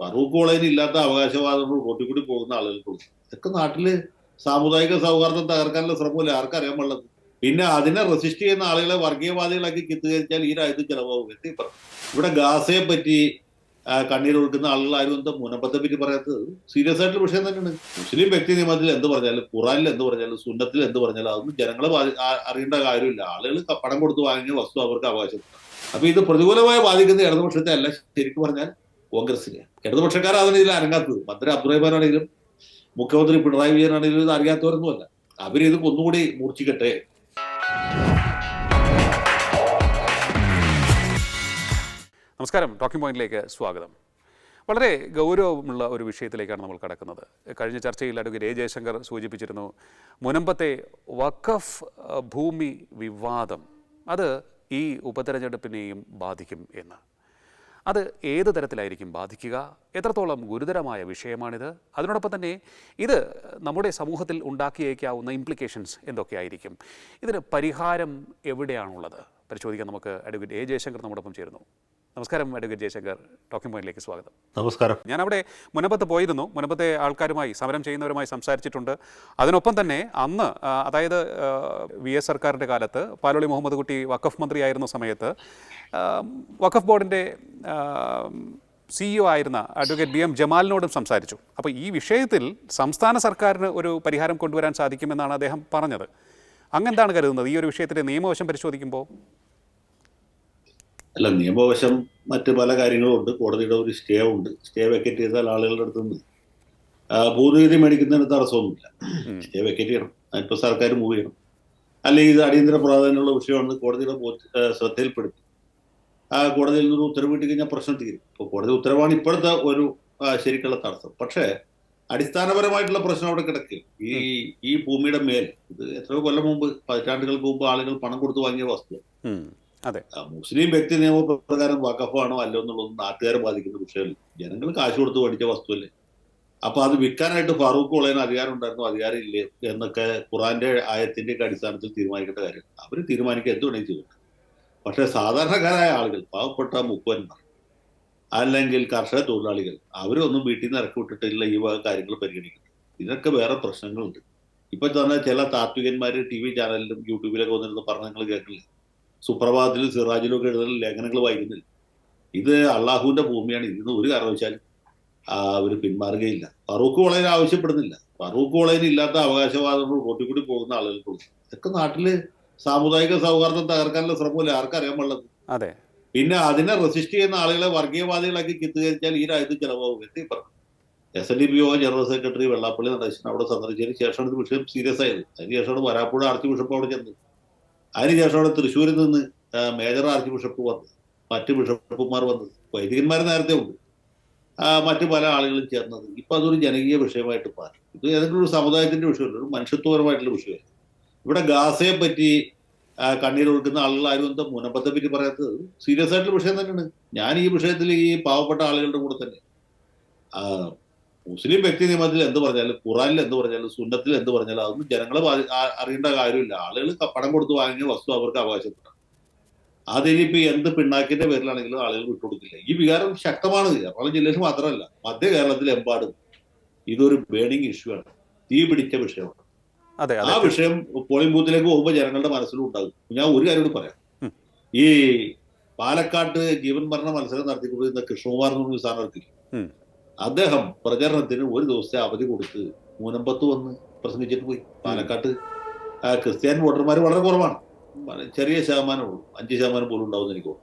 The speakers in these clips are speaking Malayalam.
ഫറൂഖ് കോളേജിൽ ഇല്ലാത്ത അവകാശവാദങ്ങൾ കൂട്ടിക്കൂടി കൂടി പോകുന്ന ആളുകൾക്കുള്ളൂ. ഇതൊക്കെ നാട്ടിൽ സാമുദായിക സൗഹാർദ്ദം തകർക്കാനുള്ള ശ്രമമില്ല? ആർക്കറിയാൻ പാടില്ല പിന്നെ അതിനെ റെസിസ്റ്റ് ചെയ്യുന്ന ആളുകളെ വർഗീയവാദികളാക്കി ചിത്രീകരിച്ചാൽ ഈ രാജ്യത്ത് ചിലവാകും എത്തി ഇവിടെ ഗാസയെ പറ്റി കണ്ണീരൊഴുക്കുന്ന ആളുകളാരും എന്താ മുനമ്പത്തെ പറ്റി പറയാത്തത്? സീരിയസ് ആയിട്ടുള്ള വിഷയം തന്നെയാണ്. മുസ്ലിം വ്യക്തി നിയമത്തിൽ എന്ത് പറഞ്ഞാലും ഖുറാനിൽ എന്ത് പറഞ്ഞാലും സുന്നത്തിൽ എന്ത് പറഞ്ഞാലും അതൊന്നും ജനങ്ങളെ അറിയേണ്ട കാര്യമില്ല. ആളുകൾ പണം കൊടുത്ത് വാങ്ങിയ വസ്തു അവർക്ക് അവകാശം. അപ്പൊ ഇത് പ്രതികൂലമായി ബാധിക്കുന്ന ഇടതുപക്ഷത്തെ അല്ല ശരിക്കും പറഞ്ഞാൽ കോൺഗ്രസിനെ ഇടതുപക്ഷക്കാരാണ് ഇതിൽ അരങ്ങാത്തത്. മന്ത്രി അബ്ദുറഹിമാനാണെങ്കിലും മുഖ്യമന്ത്രി പിണറായി വിജയനാണെങ്കിലും ഇത് അറിയാത്തവരൊന്നുമല്ല അവരിത് ഒന്നുകൂടി മൂർച്ഛിക്കട്ടെ. നമസ്കാരം. ടോക്കിംഗ് പോയിന്റിലേക്ക് സ്വാഗതം. വളരെ ഗൗരവമുള്ള ഒരു വിഷയത്തിലേക്കാണ് നമ്മൾ കടക്കുന്നത്. കഴിഞ്ഞ ചർച്ചയിൽ അഡ്വക്കേറ്റ് എ ജയശങ്കർ സൂചിപ്പിച്ചിരുന്നു മുനമ്പത്തെ വഖഫ് ഭൂമി വിവാദം അത് ഈ ഉപതെരഞ്ഞെടുപ്പിനെയും ബാധിക്കും എന്ന്. അത് ഏത് തരത്തിലായിരിക്കും ബാധിക്കുക? എത്രത്തോളം ഗുരുതരമായ വിഷയമാണിത്? അതിനോടൊപ്പം തന്നെ ഇത് നമ്മുടെ സമൂഹത്തിൽ ഉണ്ടാക്കിയേക്കാവുന്ന ഇംപ്ലിക്കേഷൻസ് എന്തൊക്കെയായിരിക്കും? ഇതിന് പരിഹാരം എവിടെയാണുള്ളത്? പരിശോധിക്കാൻ നമുക്ക് അഡ്വക്കേറ്റ് എ ജയശങ്കർ നമ്മോടൊപ്പം ചേരുന്നു. നമസ്കാരം അഡ്വക്കേറ്റ് ജയശങ്കർ. ടോക്കിംഗ് പോയിന്റിലേക്ക് സ്വാഗതം. നമസ്കാരം. ഞാൻ അവിടെ മുനപ്പത്ത് പോയിരുന്നു. മുനപ്പത്തെ ആൾക്കാരുമായി സമരം ചെയ്യുന്നവരുമായി സംസാരിച്ചിട്ടുണ്ട്. അതിനൊപ്പം തന്നെ അന്ന് അതായത് വി എസ് സർക്കാരിന്റെ കാലത്ത് പാലോളി മുഹമ്മദ് കുട്ടി വഖഫ് മന്ത്രിയായിരുന്ന സമയത്ത് വഖഫ് ബോർഡിന്റെ സിഇഒ ആയിരുന്ന അഡ്വക്കേറ്റ് ബി എം ജമാലിനോടും സംസാരിച്ചു. അപ്പോൾ ഈ വിഷയത്തിൽ സംസ്ഥാന സർക്കാരിന് ഒരു പരിഹാരം കൊണ്ടുവരാൻ സാധിക്കുമെന്നാണ് അദ്ദേഹം പറഞ്ഞത്. അങ്ങെന്താണ് കരുതുന്നത്? ഈ ഒരു വിഷയത്തിന്റെ നിയമവശം പരിശോധിക്കുമ്പോൾ അല്ല നിയമവശം മറ്റ് പല കാര്യങ്ങളും ഉണ്ട് കോടതിയുടെ ഒരു സ്റ്റേ ഉണ്ട് സ്റ്റേ വെക്കറ്റ് ചെയ്താൽ ആളുകളുടെ അടുത്ത് നിന്ന് ഭൂനികുതി മേടിക്കുന്നതിന് തടസ്സമൊന്നുമില്ല. സ്റ്റേ വെക്കറ്റ് ചെയ്യണം. അതിപ്പോ സർക്കാർ മൂവ് ചെയ്യണം. അല്ലെങ്കിൽ ഇത് അടിയന്തര പ്രാധാന്യമുള്ള വിഷയമാണെന്ന് കോടതിയുടെ ശ്രദ്ധയിൽപ്പെടുത്തി. ആ കോടതിയിൽ നിന്നൊരു ഉത്തരവ് കിട്ടി കഴിഞ്ഞാൽ പ്രശ്നം തീരും. ഇപ്പോൾ കോടതി ഉത്തരവാണ് ഇപ്പോഴത്തെ ഒരു ശരിക്കുള്ള തടസ്സം. പക്ഷേ അടിസ്ഥാനപരമായിട്ടുള്ള പ്രശ്നം അവിടെ കിടക്കുക ഈ ഈ ഭൂമിയുടെ മേൽ ഇത് എത്രയോ കൊല്ലം മുമ്പ് പതിറ്റാണ്ടുകൾക്ക് മുമ്പ് ആളുകൾ പണം കൊടുത്ത് വാങ്ങിയ വസ്തു മുസ്ലിം വ്യക്തി നിയമപ്രകാരം വഖഫാണോ അല്ലോ എന്നുള്ളത് നാട്ടുകാരെ ബാധിക്കുന്ന വിഷയമല്ല. ജനങ്ങൾ കാശ് കൊടുത്ത് പഠിച്ച വസ്തുവല്ലേ. അപ്പൊ അത് വിൽക്കാനായിട്ട് ഫാറൂഖ് കോളേജിന് അധികാരം ഉണ്ടായിരുന്നു അധികാരം ഇല്ലേ എന്നൊക്കെ ഖുറാന്റെ ആയത്തിന്റെ ഒക്കെ അടിസ്ഥാനത്തിൽ തീരുമാനിക്കേണ്ട കാര്യം. അവർ തീരുമാനിക്കുക എന്ത് വേണമെങ്കിൽ ചെയ്തു പക്ഷെ സാധാരണക്കാരായ ആളുകൾ പാവപ്പെട്ട മുപ്പന്മാർ അല്ലെങ്കിൽ കർഷക തൊഴിലാളികൾ അവരൊന്നും വീട്ടിൽ നിന്ന് ഇറക്കി വിട്ടിട്ടില്ല ഈ വക കാര്യങ്ങൾ പരിഗണിക്കുന്നത്. ഇതിനൊക്കെ വേറെ പ്രശ്നങ്ങളുണ്ട്. ഇപ്പൊ തന്നെ ചില താത്വികന്മാര് ടി വി ചാനലിലും യൂട്യൂബിലൊക്കെ വന്നിരുന്ന് പറഞ്ഞു നിങ്ങൾ കേൾക്കില്ല? സുപ്രഭാതത്തിലും സിറാജിലും ഒക്കെ എഴുതുന്ന ലേഖനങ്ങൾ വായിക്കുന്നില്ല. ഇത് അള്ളാഹുവിന്റെ ഭൂമിയാണ്. ഇതിന് ഒരു കാരണവശാലും അവർ പിന്മാറുകയില്ല. ഫറൂഖ് കോളേജിൽ ആവശ്യപ്പെടുന്നില്ല. ഫറൂഖ് കോളേജിന് ഇല്ലാത്ത അവകാശവാദങ്ങൾ റോട്ടിൽ കൂടി പോകുന്ന ആളുകൾക്കുള്ളൂ ഇതൊക്കെ നാട്ടിൽ സാമുദായിക സൗഹാർദ്ദം തകർക്കാനുള്ള ശ്രമമില്ല? ആർക്കറിയാൻ പാടുള്ളത് അതെ. പിന്നെ അതിനെ റെസിസ്റ്റ് ചെയ്യുന്ന ആളുകളെ വർഗീയവാദികളാക്കി ചിത്രീകരിച്ചാൽ ഈ രാജ്യത്ത് ചിലവാകും എത്തി പറഞ്ഞു എസ് എൻ ഡി പി ഒ ജനറൽ സെക്രട്ടറി വെള്ളാപ്പള്ളി നടേശൻ അവിടെ സന്ദർശിച്ചതിന് ശേഷമാണ് ഇത് വിഷയം സീരിയസ് ആയത്. അതിന് ശേഷമാണ് വരാപ്പുഴ ആർച്ച് ബിഷപ്പ് അവിടെ ചെന്നത്. അതിനുശേഷമാണ് തൃശ്ശൂരിൽ നിന്ന് മേജർ ആർച്ച് ബിഷപ്പ് വന്നത് മറ്റ് ബിഷപ്പുമാർ വന്നത് വൈദികന്മാർ നേരത്തെ ഉണ്ട്. മറ്റു പല ആളുകളും ചേർന്നത്. ഇപ്പൊ അതൊരു ജനകീയ വിഷയമായിട്ട് മാറി. ഇത് ഏതെങ്കിലും ഒരു സമുദായത്തിന്റെ വിഷയമല്ല ഒരു മനുഷ്യത്വപരമായിട്ടുള്ള വിഷയമല്ല. ഇവിടെ ഗാസയെ പറ്റി കണ്ണീർ കൊടുക്കുന്ന ആളുകൾ ആരും എന്താ മുനമ്പത്തെ പറ്റി പറയാത്തത്? സീരിയസ് ആയിട്ടുള്ള വിഷയം തന്നെയാണ്. ഞാൻ ഈ വിഷയത്തിൽ ഈ പാവപ്പെട്ട ആളുകളുടെ കൂടെ തന്നെ. മുസ്ലിം വ്യക്തി നിയമത്തിൽ എന്ത് പറഞ്ഞാലും ഖുറാനിൽ എന്ത് പറഞ്ഞാലും സുന്നത്തിൽ എന്ത് പറഞ്ഞാലും അതൊന്നും ജനങ്ങളെ അറിയേണ്ട കാര്യമില്ല. ആളുകൾ പണം കൊടുത്ത് വാങ്ങിയ വസ്തു അവർക്ക് അവകാശപ്പെടാം അതിനിപ്പോ എന്ത് പിണ്ണാക്കിന്റെ പേരിലാണെങ്കിലും ആളുകൾ വിട്ടുകൊടുക്കില്ല. ഈ വികാരം ശക്തമാണ്. എറണാകുളം ജില്ലയിൽ മാത്രമല്ല മധ്യ കേരളത്തിൽ എമ്പാടും ഇതൊരു ബേണിംഗ് ഇഷ്യൂ ആണ്. തീ പിടിച്ച വിഷയമാണ്. ആ വിഷയം പോളിംഗ് ബൂത്തിലേക്ക് പോകുമ്പോൾ ജനങ്ങളുടെ മനസ്സിലും ഉണ്ടാകും. ഞാൻ ഒരു കാര്യം കൂടി പറയാം. ഈ പാലക്കാട്ട് ജീവൻ മരണ മത്സരം നടത്തിക്കൊണ്ടിരുന്ന കൃഷ്ണകുമാർ എന്ന് പറഞ്ഞ സ്ഥാനാർത്ഥി. അദ്ദേഹം പ്രചരണത്തിന് ഒരു ദിവസത്തെ അവധി കൊടുത്ത് മൂനമ്പത്ത് വന്ന് പ്രസംഗിച്ചിട്ട് പോയി. പാലക്കാട്ട് ക്രിസ്ത്യൻ വോട്ടർമാർ വളരെ കുറവാണ്. ചെറിയ ശതമാനം ഉള്ളൂ. അഞ്ച് ശതമാനം പോലും ഉണ്ടാവും എനിക്ക്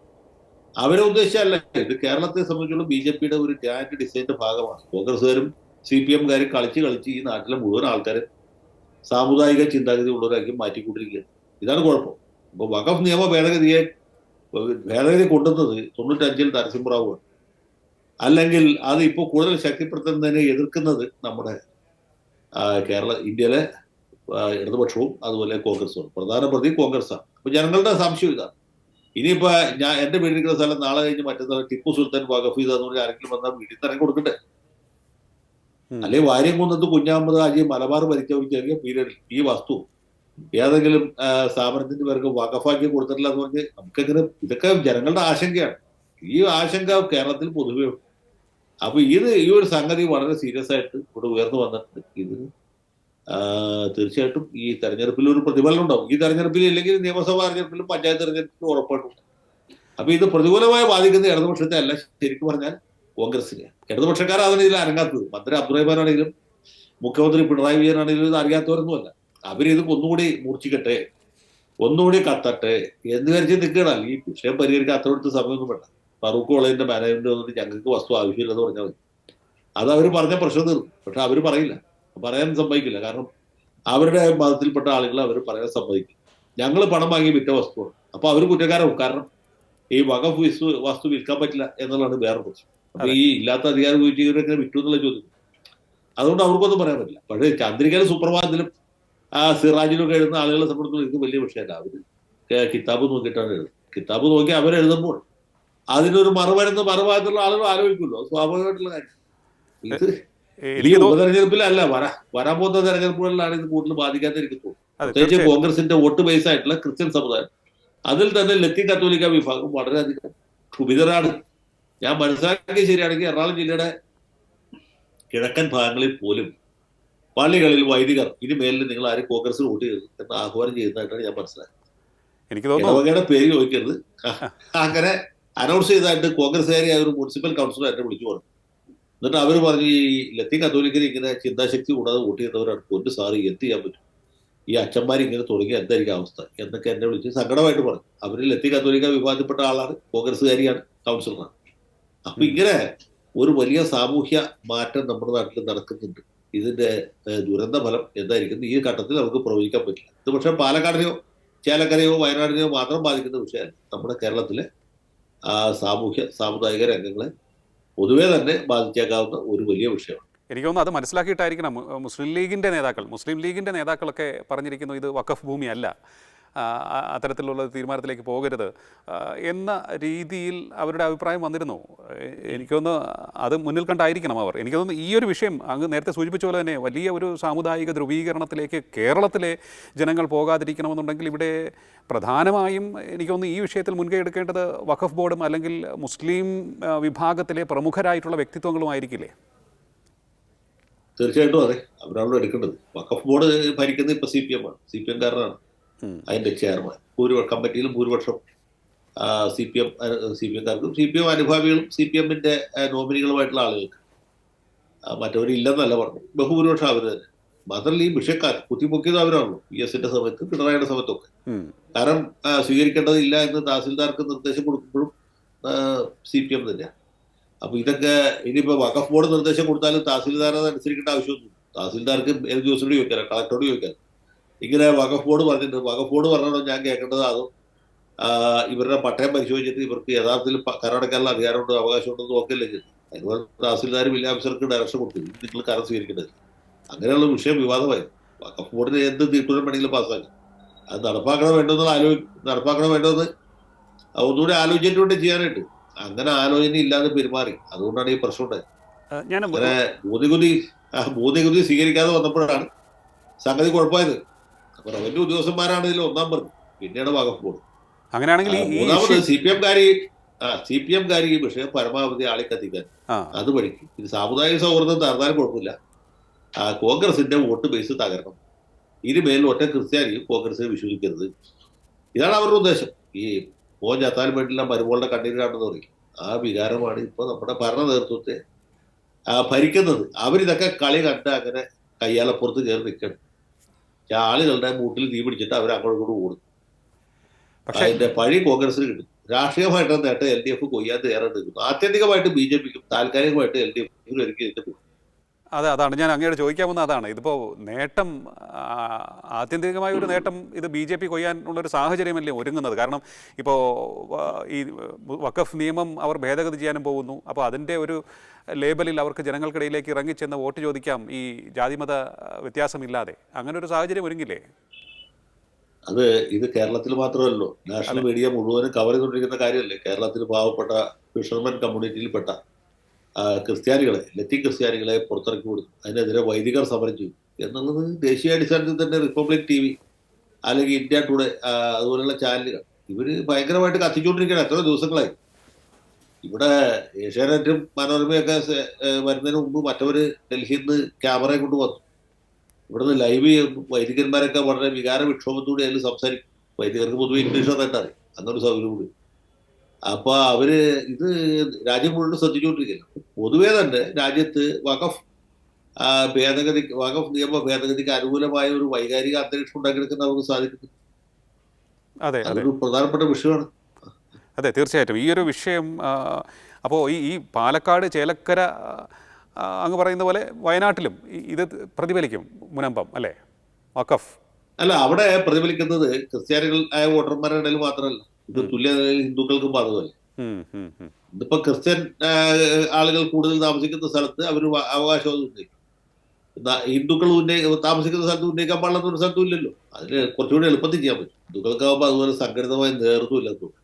അവരെ ഉദ്ദേശിച്ചല്ല. ഇത് കേരളത്തെ സംബന്ധിച്ചുള്ള ബി ജെ പിയുടെ ഒരു ഗ്രാൻഡ് ഡിസൈന്റെ ഭാഗമാണ്. കോൺഗ്രസ്സുകാരും സി പി എംകാരും കളിച്ച് കളിച്ച് ഈ നാട്ടിലെ മുഴുവൻ ആൾക്കാരെ സാമുദായിക ചിന്താഗതി ഉള്ളവരാക്കി മാറ്റിക്കൊണ്ടിരിക്കുകയാണ്. ഇതാണ് കുഴപ്പം. അപ്പോൾ വഖഫ് നിയമ ഭേദഗതിയെ ഭേദഗതി കൊണ്ടുവന്നത് തൊണ്ണൂറ്റഞ്ചിൽ നരസിംഹറാവുമാണ് അല്ലെങ്കിൽ അത് ഇപ്പോൾ കൂടുതൽ ശക്തിപ്പെടുത്തുന്നതിനെ എതിർക്കുന്നത് നമ്മുടെ കേരള ഇന്ത്യയിലെ ഇടതുപക്ഷവും അതുപോലെ കോൺഗ്രസും പ്രധാന പ്രതി കോൺഗ്രസ്സാണ് അപ്പൊ ജനങ്ങളുടെ സംശയം ഇതാണ് ഇനിയിപ്പോ ഞാൻ എന്റെ വീട്ടിലിരിക്കുന്ന സ്ഥലം നാളെ കഴിഞ്ഞ് മറ്റന്നാൾ ടിപ്പു സുൽത്താൻ വഖഫ് എന്ന് പറഞ്ഞാൽ ആരെങ്കിലും വന്നാൽ വീട്ടിൽ തന്നെ കൊടുക്കട്ടെ. അല്ലെ വാര്യം കുന്നത്ത് കുഞ്ഞാമ്പത് ആജി മലബാർ ഭരിച്ചവരിച്ചറിയ പീരീഡിൽ ഈ വസ്തു ഏതെങ്കിലും സ്ഥാപനത്തിന്റെ പേർക്ക് വകഫാക്കി കൊടുത്തിട്ടില്ല എന്ന് പറഞ്ഞ് നമുക്കെങ്ങനെ ഇതൊക്കെ ജനങ്ങളുടെ ആശങ്കയാണ് ഈ ആശങ്ക കേരളത്തിൽ പൊതുവേ ഉണ്ട്. അപ്പൊ ഇത് ഈ ഒരു സംഗതി വളരെ സീരിയസ് ആയിട്ട് ഇവിടെ ഉയർന്നു വന്നിട്ടുണ്ട്. ഇത് തീർച്ചയായിട്ടും ഈ തെരഞ്ഞെടുപ്പിൽ ഒരു പ്രതിഫലനം ഉണ്ടാവും. ഈ തെരഞ്ഞെടുപ്പിൽ ഇല്ലെങ്കിൽ നിയമസഭാ തെരഞ്ഞെടുപ്പിലും പഞ്ചായത്ത് തെരഞ്ഞെടുപ്പിലും ഉറപ്പായിട്ടും അപ്പൊ ഇത് പ്രതികൂലമായി ബാധിക്കുന്ന ഇടതുപക്ഷത്തെ അല്ല ശരിക്കും പറഞ്ഞാൽ കോൺഗ്രസിനെ ഇടതുപക്ഷക്കാരാണ് ഇതിൽ അനങ്ങാത്തത് മന്ത്രി അബ്ദുറഹ്മാനാണെങ്കിലും മുഖ്യമന്ത്രി പിണറായി വിജയൻ വിജയനാണെങ്കിലും ഇത് അറിയാത്തവരൊന്നുമല്ല അവരിത് ഒന്നുകൂടി മൂർച്ചിക്കട്ടെ ഒന്നുകൂടി കത്തട്ടെ എന്ന് വിചാരിച്ച് നിൽക്കണം ഈ വിഷയം പരിഹരിക്കാൻ അത്രയെടുത്ത് സമയമൊന്നും വേണ്ട. ഫറൂഖ് കോളേജിന്റെ മാനേജ്മെന്റ് വന്നിട്ട് ഞങ്ങൾക്ക് വസ്തു ആവശ്യമില്ലെന്ന് പറഞ്ഞാൽ മതി. അത് അവർ പറഞ്ഞ പ്രശ്നം തീർന്നു. പക്ഷെ അവർ പറയില്ല. പറയാൻ സമ്മതിക്കില്ല. കാരണം അവരുടെ മതത്തിൽപ്പെട്ട ആളുകൾ അവർ പറയാൻ സമ്മതിക്കും ഞങ്ങൾ പണം വാങ്ങി വിറ്റ വസ്തുവാണ്. അപ്പൊ അവർ കുറ്റക്കാരാവും. കാരണം ഈ വകഫ് വസ്തു വസ്തു വിൽക്കാൻ പറ്റില്ല എന്നുള്ളതാണ് വേറെ പ്രശ്നം. അപ്പൊ ഈ ഇല്ലാത്ത അധികാരം ഉപയോഗിച്ചവരൊക്കെ വിറ്റു എന്നുള്ള ചോദ്യം. അതുകൊണ്ട് അവർക്കൊന്നും പറയാൻ പറ്റില്ല. പക്ഷേ ചന്ദ്രികയിലും സുപ്രഭാതത്തിലും ആ സിറാജിലും ഒക്കെ എഴുതുന്ന ആളുകളെ സംബന്ധിച്ചിടത്തോളം ഇത് വലിയ വിഷയമല്ല. അവർ കിതാബ് നോക്കിയിട്ടാണ് എഴുതുന്നത്. കിതാബ് നോക്കി അവരെഴുതുമ്പോൾ അതിനൊരു മറുമരുന്ന് മറുഭാഗത്തുള്ള ആളുകൾ ആലോചിക്കുമല്ലോ. സ്വാഭാവികമായിട്ടുള്ള കാര്യം. ഇത് ഈ ഉപതെരഞ്ഞെടുപ്പിലല്ല വരാ വരാൻ പോകുന്ന തെരഞ്ഞെടുപ്പുകളിലാണ് ഇത് കൂടുതൽ ബാധിക്കാതെ എനിക്ക് തോന്നുന്നു പ്രത്യേകിച്ച് കോൺഗ്രസിന്റെ വോട്ട് ബേസ് ആയിട്ടുള്ള ക്രിസ്ത്യൻ സമുദായം. അതിൽ തന്നെ ലത്തീൻ കത്തോലിക്ക വിഭാഗം വളരെയധികം ക്ഷുഭിതരാണ്. ഞാൻ മനസ്സിലാക്കി ശരിയാണെങ്കിൽ എറണാകുളം ജില്ലയുടെ കിഴക്കൻ ഭാഗങ്ങളിൽ പോലും പള്ളികളിൽ വൈദികർ ഇനി മേലിൽ നിങ്ങൾ ആരും കോൺഗ്രസ് വോട്ട് ചെയ്തു എന്ന് ആഹ്വാനം ചെയ്യുന്നതായിട്ടാണ് ഞാൻ മനസ്സിലാക്കുന്നത്. എനിക്ക് പേര് ചോദിക്കരുത്. അങ്ങനെ അനൗൺസ് ചെയ്തതായിട്ട് കോൺഗ്രസ്സുകാരെ ഒരു മുനിസിപ്പൽ കൗൺസിലർ എന്നെ വിളിച്ചു പറഞ്ഞു. എന്നിട്ട് അവർ പറഞ്ഞു ഈ ലത്തി കത്തോലിക്കര് ഇങ്ങനെ ചിന്താശക്തി കൂടാതെ വോട്ട് ചെയ്യുന്നവരാണ് പൊന്നു സാറ് എന്ത് ചെയ്യാൻ പറ്റും? ഈ അച്ഛന്മാർ ഇങ്ങനെ തുടങ്ങി എന്തായിരിക്കും അവസ്ഥ? എന്നൊക്കെ എന്നെ വിളിച്ച് സങ്കടമായിട്ട് പറഞ്ഞു. അവർ ലത്തി കത്തോലിക്ക വിഭാഗത്തിൽപ്പെട്ട ആളാണ് കോൺഗ്രസ്സുകാരിയാണ് കൗൺസിലറാണ് അപ്പൊ ഇങ്ങനെ ഒരു വലിയ സാമൂഹ്യ മാറ്റം നമ്മുടെ നാട്ടിൽ നടക്കുന്നുണ്ട്. ഇതിന്റെ ദുരന്ത ഫലം എന്തായിരിക്കും? ഈ ഘട്ടത്തിൽ നമുക്ക് പ്രവചിക്കാൻ പറ്റില്ല. ഇത് പക്ഷേ പാലക്കാടിനെയോ ചേലക്കരയോ വയനാടിനെയോ മാത്രം ബാധിക്കുന്ന വിഷയമല്ല. നമ്മുടെ കേരളത്തിലെ സാമൂഹ്യ സാമുദായിക രംഗങ്ങളെ പൊതുവെ തന്നെ ബാധിച്ചേക്കാവുന്ന ഒരു വലിയ വിഷയമാണ്. എനിക്ക് തോന്നുന്നു അത് മനസ്സിലാക്കിയിട്ടായിരിക്കണം. മുസ്ലിം ലീഗിന്റെ നേതാക്കൾ മുസ്ലിം ലീഗിന്റെ നേതാക്കളൊക്കെ പറഞ്ഞിരിക്കുന്നു ഇത് വഖഫ് ഭൂമിയല്ല. അത്തരത്തിലുള്ള തീരുമാനത്തിലേക്ക് പോകരുത്. എന്ന രീതിയിൽ അവരുടെ അഭിപ്രായം വന്നിരുന്നു. എനിക്കൊന്ന് അത് മുന്നിൽ കണ്ടായിരിക്കണം അവർ. എനിക്കൊന്ന് ഈ ഒരു വിഷയം അങ്ങ് നേരത്തെ സൂചിപ്പിച്ച പോലെ തന്നെ വലിയ ഒരു സാമുദായിക ധ്രുവീകരണത്തിലേക്ക് കേരളത്തിലെ ജനങ്ങൾ പോകാതിരിക്കണമെന്നുണ്ടെങ്കിൽ ഇവിടെ പ്രധാനമായും എനിക്കൊന്ന് ഈ വിഷയത്തിൽ മുൻകൈ എടുക്കേണ്ടത് വഖഫ് ബോർഡും അല്ലെങ്കിൽ മുസ്ലിം വിഭാഗത്തിലെ പ്രമുഖരായിട്ടുള്ള വ്യക്തിത്വങ്ങളുമായിരിക്കില്ലേ? തീർച്ചയായിട്ടും അതെ. അവരാണല്ലോ എടുക്കേണ്ടത്. വഖഫ് ബോർഡ് ഭരിക്കുന്നത് ഇപ്പൊ സി പി എം ആണ്. സി പി എം കാരനാണ്. അതിന്റെ ചെയർമാൻ ഭൂരിപക്ഷ കമ്മിറ്റിയിലും ഭൂരിപക്ഷം C P M C P എംകാർക്കും C P M അനുഭാവികളും സി പി എമ്മിന്റെ നോമിനികളുമായിട്ടുള്ള ആളുകൾക്ക്. മറ്റവരില്ലെന്നല്ല പറഞ്ഞു. ബഹുഭൂരിപക്ഷം അവർ തന്നെ. മാത്രമല്ല ഈ വിഷയക്കാർ കുത്തിപ്പൊക്കിയത് അവരാണല്ലോ. പി എസിന്റെ സമയത്ത് പിണറായിയുടെ സമയത്തൊക്കെ. കാരണം സ്വീകരിക്കേണ്ടതില്ല എന്ന് തഹസിൽദാർക്ക് നിർദ്ദേശം കൊടുക്കുമ്പോഴും സി പി എം തന്നെയാണ്. അപ്പൊ ഇതൊക്കെ ഇനിയിപ്പോ വഖഫ് ബോർഡ് നിർദ്ദേശം കൊടുത്താലും തഹസിൽദാർ അത് അനുസരിക്കേണ്ട ആവശ്യമൊന്നും തഹസിൽദാർക്ക് ഏത് ദിവസത്തോട് ചോദിക്കാനോ? കളക്ടറോട് ചോദിക്കാം ഇങ്ങനെ വകഫോട് പറഞ്ഞിട്ടുണ്ട് വകഫോട് ബോർഡ് പറഞ്ഞോ ഞാൻ കേൾക്കേണ്ടത് അതും ഇവരുടെ പട്ടയം പരിശോധിച്ചിട്ട് ഇവർക്ക് യഥാർത്ഥത്തിൽ കരമടക്കാനുള്ള അധികാരമുണ്ടോ അവകാശമുണ്ടോ നോക്കില്ലേ അതുപോലെ തഹസിൽദാർ വില്ലേജ് ഓഫീസർക്ക് ഡയറക്ഷൻ കൊടുത്തു നിങ്ങൾ കരം സ്വീകരിക്കേണ്ടത് അങ്ങനെയുള്ള വിഷയം വിവാദമായി വഖഫ് ബോർഡിന് എന്ത് തീർപ്പുകൾ വേണമെങ്കിലും പാസ്സാക്കി. അത് നടപ്പാക്കണം വേണ്ടതെന്ന് ആലോചി നടപ്പാക്കണം വേണ്ടതെന്ന് ഒന്നുകൂടി ആലോചിച്ചിട്ടുണ്ട് ചെയ്യാനായിട്ട്. അങ്ങനെ ആലോചന ഇല്ലാതെ പെരുമാറി. അതുകൊണ്ടാണ് ഈ പ്രശ്നം ഉണ്ടായത്. അങ്ങനെ ഭൂതികുതി ഭൂതികുതി സ്വീകരിക്കാതെ വന്നപ്പോഴാണ് സംഗതി കുഴപ്പമായത്. റവന്യൂ ഉദ്യോഗസ്ഥന്മാരാണ് ഇതിൽ ഒന്നാം പ്രതി പിന്നീട് വകുപ്പ് ബോർഡ് അങ്ങനെയാണെങ്കിൽ മൂന്നാമത് സി പി എംകാരി ആ സി പി എംകാരി ഈ വിഷയം പരമാവധി ആളെ കത്തിക്കാൻ അത് പഠിക്കും. ഇത് സാമുദായിക സൗഹൃദം തകർന്നാലും കുഴപ്പമില്ല. കോൺഗ്രസിന്റെ വോട്ട് ബേസ് തകരണം. ഇനിമേൽ ഒറ്റ ക്രിസ്ത്യാനിയും കോൺഗ്രസിനെ വിശ്വസിക്കരുത്. ഇതാണ് അവരുടെ ഉദ്ദേശം. ഈ മോൻ ചത്താൻ വേണ്ടിയുള്ള മരുമോളുടെ കണ്ണീരാണെന്ന് പറയും. ആ വികാരമാണ് ഇപ്പൊ നമ്മുടെ ഭരണ നേതൃത്വത്തെ ഭരിക്കുന്നത്. അവരിതൊക്കെ കളി കണ്ട് അങ്ങനെ കയ്യാലപ്പുറത്ത് കയറി നിൽക്കണം. ആളുകളുടെ മൂട്ടിൽ തീ പിടിച്ചിട്ട് അവർ അങ്ങോട്ടും ഓടും. പക്ഷേ അതിന്റെ പഴി കോൺഗ്രസിന് കിട്ടും. രാഷ്ട്രീയമായിട്ടുള്ള നേട്ടം എൽ ഡി എഫ് കൊയ്യാൻ ഏറെ ആത്യന്തികമായിട്ട് ബി ജെ പിക്കും താൽക്കാലികമായിട്ട് എൽ ഡി എഫിനും ഒരുക്കി ഇതിന്റെ അതെ അതാണ്. ഞാൻ അങ്ങോട്ട് ചോദിക്കാൻ വന്ന അതാണ്. ഇതിപ്പോൾ നേട്ടം ആത്യന്തികമായ ഒരു നേട്ടം ഇത് ബി ജെ പി കൊയ്യാനുള്ളൊരു സാഹചര്യമല്ലേ ഒരുങ്ങുന്നത്? കാരണം ഇപ്പോൾ ഈ വഖഫ് നിയമം അവർ ഭേദഗതി ചെയ്യാനും പോകുന്നു. അപ്പോൾ അതിന്റെ ഒരു ലേബലിൽ അവർക്ക് ജനങ്ങൾക്കിടയിലേക്ക് ഇറങ്ങിച്ചെന്ന് വോട്ട് ചോദിക്കാം ഈ ജാതിമത വ്യത്യാസമില്ലാതെ. അങ്ങനെ ഒരു സാഹചര്യം ഒരുങ്ങില്ലേ? അത് ഇത് കേരളത്തിൽ മാത്രമല്ലോ. നാഷണൽ മീഡിയ മുഴുവനും കവർ ചെയ്തുകൊണ്ടിരിക്കുന്ന കാര്യമല്ലേ? കേരളത്തിൽ പാവപ്പെട്ട ഫിഷർമെൻ കമ്മ്യൂണിറ്റിയിൽപ്പെട്ട ക്രിസ്ത്യാനികളെ ലത്തീൻ ക്രിസ്ത്യാനികളെ പുറത്തിറക്കി കൊടുത്തു അതിനെതിരെ വൈദികർ സമരം ചെയ്തു. എന്നുള്ളത് ദേശീയ അടിസ്ഥാനത്തിൽ തന്നെ റിപ്പബ്ലിക് ടി വി അല്ലെങ്കിൽ ഇന്ത്യ ടുഡേ അതുപോലെയുള്ള ചാനലുകൾ. ഇവർ ഭയങ്കരമായിട്ട് കത്തിച്ചുകൊണ്ടിരിക്കുകയാണ് എത്ര ദിവസങ്ങളായി. ഇവിടെ ഏഷ്യാനെറ്റും മനോരമയൊക്കെ വരുന്നതിന് മുമ്പ് മറ്റവർ ഡൽഹിയിൽ നിന്ന് ക്യാമറയെ കൊണ്ട് വന്നു. ഇവിടുന്ന് ലൈവ് വൈദികന്മാരൊക്കെ വളരെ വികാര വിക്ഷോഭത്തോടെ അതിൽ സംസാരിക്കും. വൈദികർക്ക് പൊതുവെ ഇംഗ്ലീഷ് തന്നെ അറിയാം. അങ്ങനെ സൗകര്യം കൂടി. അപ്പൊ അവർ ഇത് രാജ്യം മുഴുവൻ ശ്രദ്ധിച്ചുകൊണ്ടിരിക്കുന്നു പൊതുവേ തന്നെ രാജ്യത്ത് വഖഫ് ഭേദഗതി വഖഫ് നിയമ ഭേദഗതിക്ക് അനുകൂലമായ ഒരു വൈകാരിക അന്തരീക്ഷം ഉണ്ടാക്കിയെടുക്കാൻ നമുക്ക് സാധിക്കുന്നു. അതെ അതെ. അതൊരു പ്രധാനപ്പെട്ട വിഷയമാണ്. അതെ തീർച്ചയായിട്ടും. ഈ ഒരു വിഷയം അപ്പോൾ ഈ ഈ പാലക്കാട് ചേലക്കര അങ്ങ് പറയുന്ന പോലെ വയനാട്ടിലും ഇത് പ്രതിഫലിക്കും മുനമ്പം അല്ലേ? വഖഫ്. അല്ല അവിടെ പ്രതിഫലിക്കുന്നത് ക്രിസ്ത്യാനികൾ ആയ വോട്ടർമാരുടെ ഇടയിൽ മാത്രമല്ല. ഇത് തുല്യ ഹിന്ദുക്കൾക്കും ബാധകമല്ലേ. ഇതിപ്പോ ക്രിസ്ത്യൻ ആളുകൾ കൂടുതൽ താമസിക്കുന്ന സ്ഥലത്ത് അവർ അവകാശം ഉന്നയിക്കും. ഹിന്ദുക്കൾ ഉന്നയി താമസിക്കുന്ന സ്ഥലത്ത് ഉന്നയിക്കാൻ പാടില്ലാത്ത ഒരു സ്ഥലത്തും ഇല്ലല്ലോ. അതിന് കുറച്ചുകൂടി എളുപ്പത്തിൽ ചെയ്യാൻ പറ്റും. ഹിന്ദുക്കൾക്കാവുമ്പോൾ അതുപോലെ സംഘടിതമായ നേതൃത്വം ഇല്ലാത്തതുകൊണ്ട്.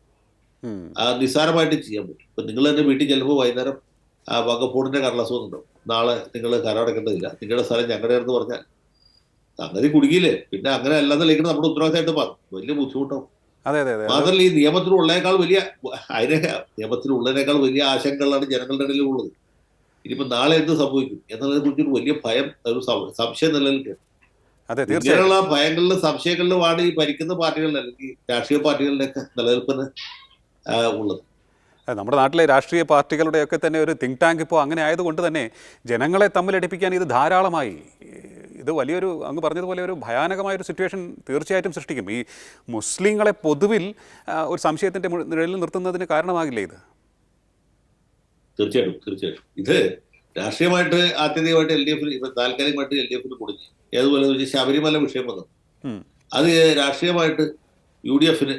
ആ നിസ്സാരമായിട്ട് ചെയ്യാൻ പറ്റും. ഇപ്പൊ നിങ്ങൾ തന്നെ വീട്ടിൽ ചെല്ലുമ്പോൾ വൈകുന്നേരം വകപ്പോടിന്റെ കടലാസം വന്നിട്ടുണ്ടാവും. നാളെ നിങ്ങൾ കരമടക്കേണ്ടതില്ല നിങ്ങളുടെ സ്ഥലം ഞങ്ങളുടെ എന്ന് പറഞ്ഞാൽ. സംഗതി കുടുങ്ങിയില്ലേ? പിന്നെ അങ്ങനെ അല്ലാതെ ലേഖനം നമ്മുടെ ഉത്തരവാദിത്തമായിട്ട് മാറും. വലിയ ബുദ്ധിമുട്ടാവും. മാത്രമല്ല ഈ നിയമത്തിനുള്ളതിനേക്കാൾ വലിയ അതിനെ നിയമത്തിനുള്ളതിനേക്കാൾ വലിയ ആശങ്കകളാണ് ജനങ്ങളുടെ ഇടയിൽ ഉള്ളത് ഇനിയിപ്പോ നാളെ എന്ത് സംഭവിക്കും എന്നതിനെ കുറിച്ചൊരു വലിയ ഭയം ഒരു സംശയം നിലനിൽക്കുക അതെ ഇങ്ങനെയുള്ള ഭയങ്ങളിലും സംശയങ്ങളിലുമാണ് ഈ ഭരിക്കുന്ന പാർട്ടികളുടെ അല്ലെങ്കിൽ രാഷ്ട്രീയ പാർട്ടികളുടെ ഒക്കെ നിലനിൽപ്പിന് ഉള്ളത്. നമ്മുടെ നാട്ടിലെ രാഷ്ട്രീയ പാർട്ടികളുടെയൊക്കെ തന്നെ ഒരു തിങ്ക് ടാങ്ക് ഇപ്പോൾ അങ്ങനെ ആയതുകൊണ്ട് തന്നെ ജനങ്ങളെ തമ്മിലടിപ്പിക്കാൻ ഇത് ധാരാളമായി. ഇത് വലിയൊരു അങ്ങ് പറഞ്ഞതുപോലെ ഒരു ഭയാനകമായ ഒരു സിറ്റുവേഷൻ തീർച്ചയായിട്ടും സൃഷ്ടിക്കും. ഈ മുസ്ലിങ്ങളെ പൊതുവിൽ ഒരു സംശയത്തിന്റെ നിഴലിൽ നിർത്തുന്നതിന് കാരണമാകില്ലേ ഇത്? തീർച്ചയായിട്ടും തീർച്ചയായിട്ടും. ഇത് രാഷ്ട്രീയമായിട്ട് ആത്യന്തികമായിട്ട് എൽ ഡി എഫിൽ ഇപ്പൊ താൽക്കാലികമായിട്ട് എൽ ഡി എഫിന് കൊടുങ്ങി ഏതുപോലെ ശബരിമല വിഷയം വന്നു. അത് രാഷ്ട്രീയമായിട്ട് യു ഡി എഫിന്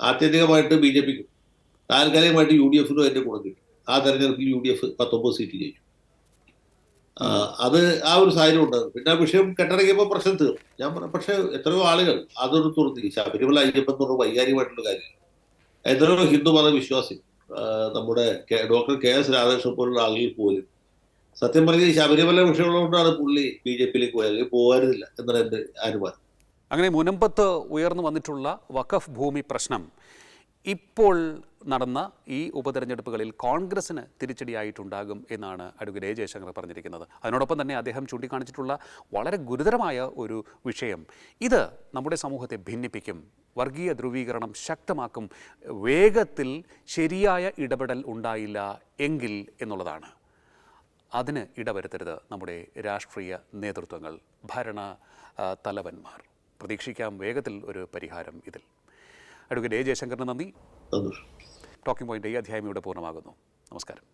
ആത്യന്തികമായിട്ട് ബി ജെ പിക്കും താൽക്കാലികമായിട്ട് യു ഡി എഫിനും അതിന്റെ കിട്ടും. ആ തെരഞ്ഞെടുപ്പിൽ യു ഡി എഫ് പത്തൊമ്പത് സീറ്റ് ജയിച്ചു. അത് ആ ഒരു സാഹചര്യം ഉണ്ടായിരുന്നു. പിന്നെ ആ വിഷയം കെട്ടിറങ്ങിയപ്പോൾ പ്രശ്നം തീർന്നു. ഞാൻ പറഞ്ഞു പക്ഷെ എത്രയോ ആളുകൾ അതൊരു തുറന്നു. ശബരിമല അയ്യപ്പൻ എന്ന് വൈകാരികമായിട്ടുള്ള കാര്യം. എത്രയോ ഹിന്ദു മത വിശ്വാസി നമ്മുടെ ഡോക്ടർ കെ എസ് രാധാകൃഷ്ണൻ പോലുള്ള ആളുകൾ പോലും സത്യം പറഞ്ഞ ശബരിമല വിഷയമുള്ളതുകൊണ്ടാണ് പുള്ളി ബി ജെ പിയിലേക്ക് പോയത്. പോകാനില്ല എന്നാണ് എന്റെ അനുമാനം. അങ്ങനെ മുനമ്പത്ത് ഉയർന്നു വന്നിട്ടുള്ള വഖഫ് ഭൂമി പ്രശ്നം ഇപ്പോൾ നടന്ന ഈ ഉപതെരഞ്ഞെടുപ്പുകളിൽ കോൺഗ്രസിന് തിരിച്ചടിയായിട്ടുണ്ടാകും എന്നാണ് അഡ്വക്കേറ്റ് എ ജയശങ്കർ പറഞ്ഞിരിക്കുന്നത്. അതിനോടൊപ്പം തന്നെ അദ്ദേഹം ചൂണ്ടിക്കാണിച്ചിട്ടുള്ള വളരെ ഗുരുതരമായ ഒരു വിഷയം. ഇത് നമ്മുടെ സമൂഹത്തെ ഭിന്നിപ്പിക്കും വർഗീയ ധ്രുവീകരണം ശക്തമാക്കും വേഗത്തിൽ ശരിയായ ഇടപെടൽ ഉണ്ടായില്ല എങ്കിൽ എന്നുള്ളതാണ്. അതിന് ഇടവരുത്തരുത് നമ്മുടെ രാഷ്ട്രീയ നേതൃത്വങ്ങൾ. ഭരണ തലവന്മാർ. പ്രതീക്ഷിക്കാം വേഗത്തിൽ ഒരു പരിഹാരം ഇതിൽ. അഡ്വക്കേറ്റ് എ ജയശങ്കറിന് നന്ദി. ടോക്കിംഗ് പോയിന്റ് ഈ അധ്യായം ഇവിടെ പൂർണമാകുന്നു. നമസ്കാരം.